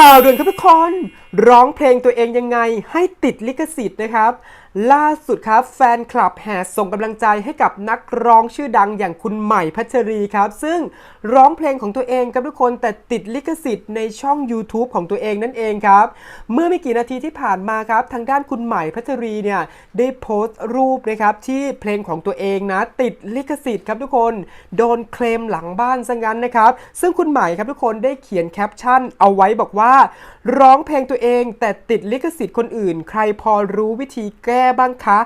ข่าวด่วนครับทุกคน ร้องเพลงตัวเองยังไงให้ติดลิขสิทธิ์นะครับ ล่าสุดครับแฟนคลับแห่ส่งกำลังใจให้กับนักร้องชื่อดังอย่างคุณใหม่พัชรีครับ ซึ่งร้องเพลงของตัวเองครับทุกคนแต่ติดลิขสิทธิ์ในช่อง YouTube ของตัวเองนั่นเองครับ เมื่อไม่กี่นาทีที่ผ่านมาครับ ทางด้านคุณใหม่พัชรีเนี่ยได้โพสต์รูปนะครับที่เพลงของตัวเองนะ ติดลิขสิทธิ์ครับทุกคนโดนเคลมหลังบ้านซะงั้นนะครับซึ่งคุณใหม่ครับทุกคนได้เขียนแคปชั่น เอาไว้บอกว่า ร้องเพลงตัวเองแต่ติดลิขสิทธิ์คนอื่น ใครพอรู้วิธีแก้บ้างคะ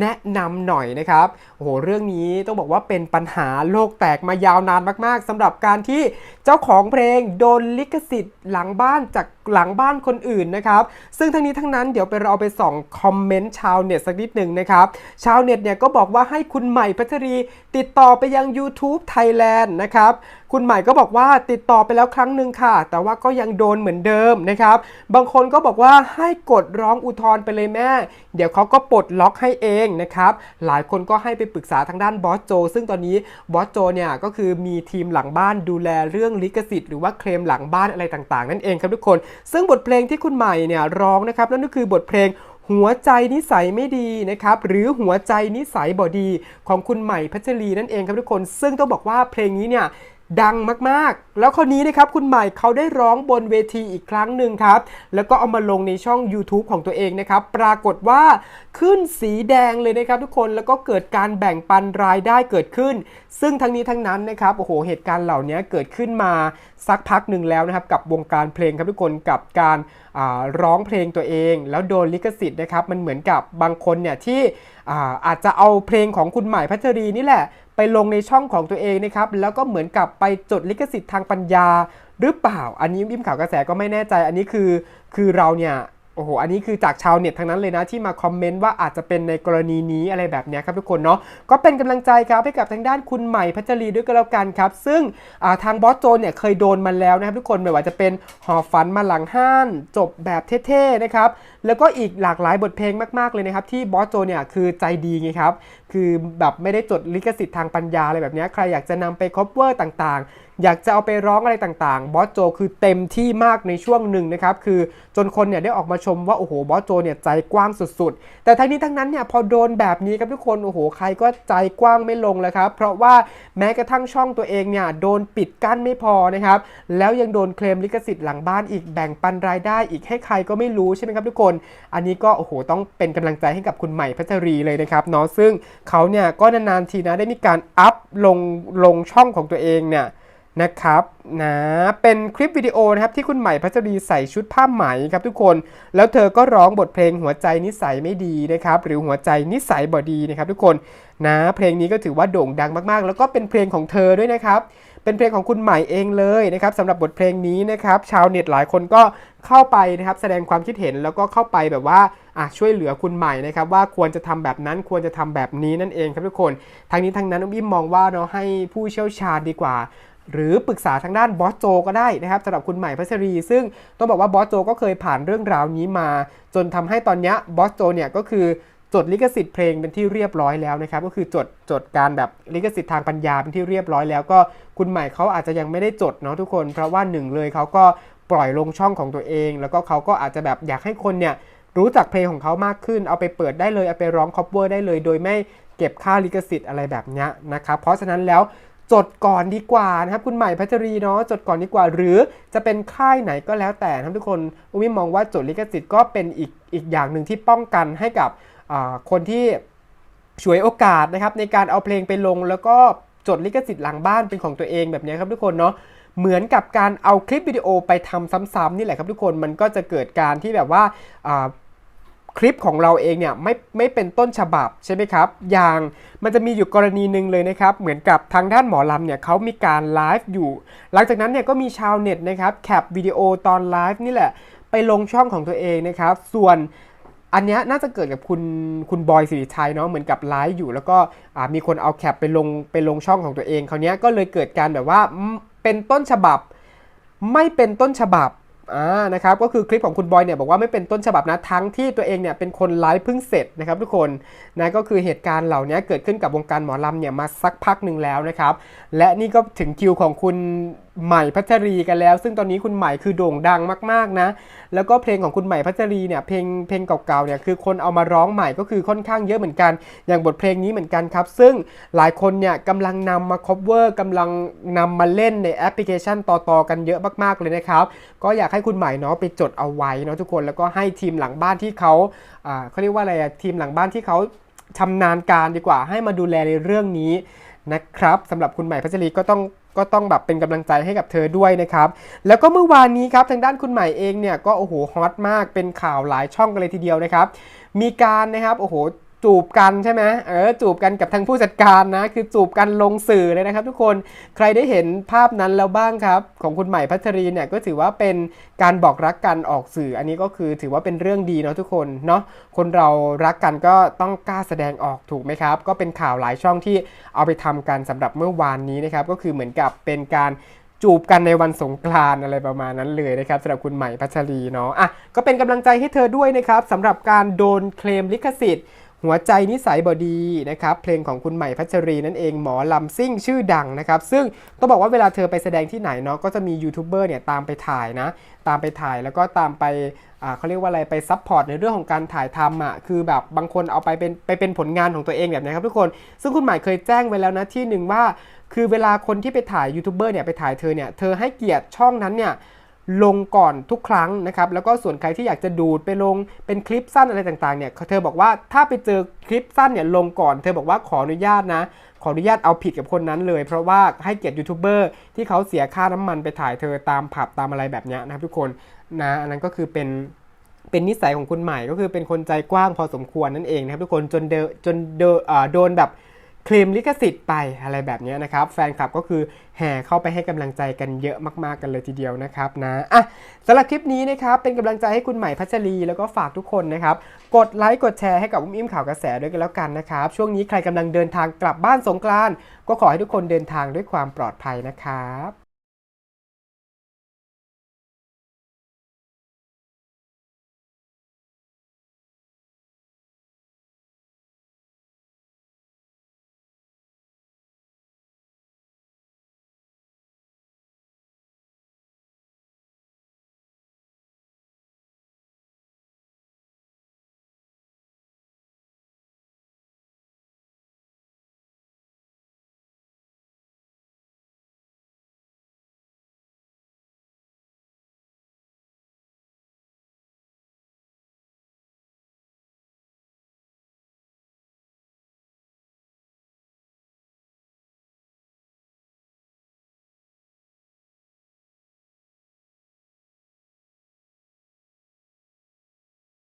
แนะนำหน่อยนะครับโอ้โหเรื่องนี้ต้องบอกว่าเป็นปัญหาโลกแตกมายาวนานมากๆสำหรับการที่เจ้าของเพลงโดนลิขสิทธิ์หลังบ้านจากหลังบ้านคนอื่นนะครับ ซึ่งทั้งนี้ทั้งนั้นเดี๋ยวไปเราไปส่องคอมเมนต์ชาวเน็ตสักนิดหนึ่งนะครับ ชาวเน็ตเนี่ยก็บอกว่าให้คุณใหม่พัชรีติดต่อไปยัง YouTube Thailand นะครับ คุณใหม่ก็บอกว่าติดต่อไปแล้วครั้งหนึ่งค่ะ แต่ว่าก็ยังโดนเหมือนเดิมนะครับ บางคนก็บอกว่าให้กดร้องอุทธรณ์ไปเลยแม่ เดี๋ยวเขาก็ปลดล็อกให้เองนะครับ หลายคนก็ให้ไปปรึกษาทางด้านบอสโจ ซึ่งตอนนี้บอสโจเนี่ยก็คือมีทีมหลังบ้านดูแลเรื่องลิขสิทธิ์หรือว่าเคลมหลังบ้านอะไรต่างๆ นั่นเองครับทุกคน ซึ่งบทเพลงที่คุณใหม่เนี่ยร้องนะครับนั่นก็คือบทเพลงหัวใจนิสัยไม่ดีนะครับหรือหัวใจนิสัยบอดีของคุณใหม่พัชรีนั่นเองครับทุกคน ซึ่งต้องบอกว่าเพลงนี้เนี่ย ดังมากๆ แล้วคนนี้นะครับคุณใหม่เขาได้ร้องบนเวทีอีกครั้งหนึ่งครับ แล้วก็เอามาลงในช่อง YouTube ของตัวเองนะครับ ปรากฏว่าขึ้นสีแดงเลยนะครับทุกคนแล้วก็เกิดการแบ่งปันรายได้เกิดขึ้น ซึ่งทั้งนี้ทั้งนั้นนะครับโอ้โหเหตุการณ์เหล่านี้เกิดขึ้นมาสักพักหนึ่งแล้วนะครับกับวงการเพลงครับทุกคนกับการร้องเพลงตัวเอง แล้วโดนลิขสิทธิ์นะครับมันเหมือนกับบางคนเนี่ยที่อาอาจจะเอาเพลงของคุณใหม่พัชรีนี่แหละ ไปลงในช่องของตัวเองนะครับแล้วก็เหมือนกับไปจดลิขสิทธิ์ทางปัญญาหรือเปล่า อันนี้บิมข่าวกระแสก็ไม่แน่ใจ อันนี้คือคือเราเนี่ยโอ้โห อันนี้คือจากชาวเน็ตทั้งนั้นเลยนะ ที่มาคอมเมนต์ว่าอาจจะเป็นในกรณีนี้อะไรแบบนี้ครับทุกคนเนาะ ก็เป็นกำลังใจครับให้กับทางด้านคุณใหม่พัชรีด้วยก็แล้วกันครับ ซึ่งาทางบอสโจนเนี่ยเคยโดนมาแล้วนะครับทุกคน ไม่ว่าจะเป็นหอบฝันมาหลังห้าน จบแบบเท่ๆนะครับแล้วก็อีกหลากหลายบทเพลงมากๆเลยนะครับ ที่บอสโจเนี่ยคือใจดีไงครับ คือแบบไม่ได้จดลิขสิทธิ์ทางปัญญาอะไรแบบนี้ใครอยากจะนำไปคอปเวอร์ต่างๆ อยากจะเอาไปร้องอะไรต่างๆ บอสโจคือเต็มที่มากในช่วงหนึ่งนะครับ คือจนคนเนี่ยได้ออกมาชมว่า โอ้โห บอสโจเนี่ยใจกว้างสุดๆ แต่ทั้งนี้ทั้งนั้นเนี่ยพอโดนแบบนี้ครับทุกคน โอ้โห ใครก็ใจกว้างไม่ลงเลยครับ เพราะว่าแม้กระทั่งช่องตัวเองเนี่ยโดนปิดกั้นไม่พอนะครับ แล้วยังโดนเคลมลิขสิทธิ์หลังบ้านอีกแบ่งปันรายได้อีกให้ใครก็ไม่รู้ใช่ไหมครับทุกคนอันนี้ก็โอ้โหต้องเป็นกำลังใจให้กับคุณใหม่พัชรีเลยนะครับเนาะซึ่งเขาเนี่ยก็นานๆทีนะได้มีการอัพลงลงช่องของตัวเองเนี่ยนะครับนะเป็นคลิปวิดีโอนะครับที่คุณใหม่พัชรีใส่ชุดผ้าไหมครับทุกคนแล้วเธอก็ร้องบทเพลงหัวใจนิสัยไม่ดีนะครับหรือหัวใจนิสัยบอดีนะครับทุกคนนะเพลงนี้ก็ถือว่าโด่งดังมากๆ แล้วก็เป็นเพลงของเธอด้วยนะครับ เป็นเพลงของคุณใหม่เองเลยนะครับสำหรับบทเพลงนี้นะครับชาวเน็ตหลายคนก็เข้าไปนะครับแสดงความคิดเห็นแล้วก็เข้าไปแบบว่าอะช่วยเหลือคุณใหม่นะครับว่าควรจะทำแบบนั้นควรจะทำแบบนี้นั่นเองครับทุกคนทางนี้ทางนั้นอุ้มมองว่าเราให้ผู้เชี่ยวชาญดีกว่าหรือปรึกษาทางด้านบอสโจก็ได้นะครับสำหรับคุณใหม่พัชรี ซึ่งต้องบอกว่าบอสโจก็เคยผ่านเรื่องราวนี้มา จนทำให้ตอนนี้บอสโจเนี่ยก็คือ จดลิขสิทธิ์เพลงเป็นที่เรียบร้อยแล้วนะครับก็คือจดจดการแบบลิขสิทธิ์ทางปัญญาเป็นที่เรียบร้อยแล้วก็คุณใหม่เขาอาจจะยังไม่ได้จดเนาะทุกคน เพราะว่าหนึ่งเลยเขาก็ปล่อยลงช่องของตัวเอง แล้วก็เขาก็อาจจะแบบอยากให้คนเนี่ยรู้จักเพลงของเขามากขึ้น เอาไปเปิดได้เลยเอาไปร้องคอปเวอร์ได้เลย โดยไม่เก็บค่าลิขสิทธิ์อะไรแบบนี้นะครับเพราะฉะนั้นแล้วจดก่อนดีกว่านะครับคุณใหม่พัชรีเนาะจดก่อนดีกว่า หรือจะเป็นค่ายไหนก็แล้วแต่นะทุกคนอุ้มมองว่าจดลิขสิทธิ์ก็เป็นอีกอีกอย่างหนึ่งที่ป้องกันให้กับ คนที่ฉวยโอกาสนะครับในการเอาเพลงไปลง แล้วก็จดลิขสิทธิ์หลังบ้านเป็นของตัวเองแบบนี้ครับทุกคนเนาะเหมือนกับการเอาคลิปวิดีโอไปทำซ้ำๆนี่แหละครับทุกคนมันก็จะเกิดการที่แบบว่าคลิปของเราเองเนี่ยไม่ไม่เป็นต้นฉบับใช่ไหมครับ อย่างมันจะมีอยู่กรณีหนึ่งเลยนะครับ เหมือนกับทางด้านหมอลำเนี่ยเขามีการไลฟ์อยู่ หลังจากนั้นเนี่ยก็มีชาวเน็ตนะครับแคปวิดีโอตอนไลฟ์นี่แหละ ไปลงช่องของตัวเองนะครับ ส่วน อันนี้น่าจะเกิดกับคุณคุณบอยสิริชัยเนาะเหมือนกับไลฟ์อยู่แล้วก็มีคนเอาแคปไปลงไปลงช่องของตัวเองคราวเนี้ยก็เลยเกิดการแบบว่าเป็นต้นฉบับ ไม่เป็นต้นฉบับอ่านะครับก็คือคลิปของคุณบอยเนี่ยบอกว่าไม่เป็นต้นฉบับนะทั้งที่ตัวเองเนี่ยเป็นคนไลฟ์เพิ่งเสร็จนะครับทุกคนนะก็คือเหตุการณ์เหล่านี้เกิดขึ้นกับวงการหมอลำเนี่ยมาสักพักหนึ่งแล้วนะครับและนี่ก็ถึงคิวของคุณ ใหม่พัชรีกันแล้ว ซึ่งตอนนี้คุณใหม่คือโด่งดังมากๆนะ แล้วก็เพลงของคุณใหม่พัชรีเนี่ยเพลงเพลงเก่าๆเนี่ยคือคนเอามาร้องใหม่ก็คือค่อนข้างเยอะเหมือนกัน อย่างบทเพลงนี้เหมือนกันครับ ซึ่งหลายคนเนี่ยกำลังนำมา cover กำลังนำมาเล่นในแอปพลิเคชันต่อๆกันเยอะมากๆเลยนะครับ ก็อยากให้คุณใหม่เนาะไปจดเอาไว้เนาะทุกคนแล้วก็ให้ทีมหลังบ้านที่เขาอ่าเขาเรียกว่าอะไรทีมหลังบ้านที่เขาชำนาญการดีกว่าให้มาดูแลในเรื่องนี้นะครับสำหรับคุณใหม่พัชรีก็ต้อง ก็ต้องแบบเป็นกำลังใจให้กับเธอด้วยนะครับ แล้วก็เมื่อวานนี้ครับทางด้านคุณใหม่เองเนี่ยก็โอ้โหฮอตมากเป็นข่าวหลายช่องกันเลยทีเดียวนะครับ มีการนะครับโอ้โห จูบกันใช่ไหมเออจูบกันกับทางผู้จัดการนะ คือจูบกันลงสื่อเลยนะครับ ทุกคนใครได้เห็นภาพนั้นแล้วบ้างครับ ของคุณใหม่พัชรีเนี่ยก็ถือว่าเป็นการบอกรักกันออกสื่อ อันนี้ก็คือถือว่าเป็นเรื่องดีเนาะทุกคนเนาะคนเรารักกันก็ต้องกล้าแสดงออกถูกไหมครับ ก็เป็นข่าวหลายช่องที่เอาไปทำกันสำหรับเมื่อวานนี้นะครับก็คือเหมือนกับเป็นการจูบกันในวันสงกรานอะไรประมาณนั้นเลยนะครับสำหรับคุณใหม่พัชรีเนาะอะก็เป็นกำลังใจให้เธอด้วยนะครับสำหรับการโดนเคลมลิขสิทธิ์ หัวใจนิสัยบอดีนะครับเพลงของคุณใหม่พัชรีนั่นเองหมอลำซิ่งชื่อดังนะครับซึ่งต้องบอกว่าเวลาเธอไปแสดงที่ไหนเนาะก็จะมียูทูบเบอร์เนี่ยตามไปถ่ายนะตามไปถ่ายแล้วก็ตามไปเขาเรียกว่าอะไรไปซัพพอร์ตในเรื่องของการถ่ายทำอะคือแบบบางคนเอาไปเป็นไปเป็นผลงานของตัวเองแบบนี้ครับทุกคน ซึ่งคุณใหม่เคยแจ้งไว้แล้วนะที่หนึ่งว่า คือเวลาคนที่ไปถ่ายยูทูบเบอร์เนี่ยไปถ่ายเธอเนี่ยเธอให้เกียรติช่องนั้นเนี่ย ลงก่อนทุกครั้งนะครับแล้วก็ส่วนใครที่อยากจะดูดไปลงเป็นคลิปสั้นอะไรต่างๆเนี่ยเธอบอกว่าถ้าไปเจอคลิปสั้นเนี่ยลงก่อน เธอบอกว่าขออนุญาตนะขออนุญาตเอาผิดกับคนนั้นเลย เพราะว่าให้เกียรติยูทูบเบอร์ที่เขาเสียค่าน้ำมันไปถ่ายเธอตามผับตามอะไรแบบนี้นะครับทุกคนนะอันนั้นก็คือเป็นเป็นนิสัยของคุณใหม่ก็คือเป็นคนใจกว้างพอสมควรนั่นเองนะครับทุกคนจนเดจนเดอโดนแบบ เคลมลิขสิทธิ์ไปอะไรแบบนี้นะครับ แฟนคลับก็คือแห่เข้าไปให้กำลังใจกันเยอะมากๆกันเลยทีเดียวนะครับนะอะสำหรับคลิปนี้นะครับเป็นกำลังใจให้คุณใหม่พัชรีแล้วก็ฝากทุกคนนะครับ กดไลค์กดแชร์ให้กับอุ้มอิ่มข่าวกระแสด้วยกันแล้วกันนะครับ ช่วงนี้ใครกำลังเดินทางกลับบ้านสงกรานต์ก็ขอให้ทุกคนเดินทางด้วยความปลอดภัยนะครับ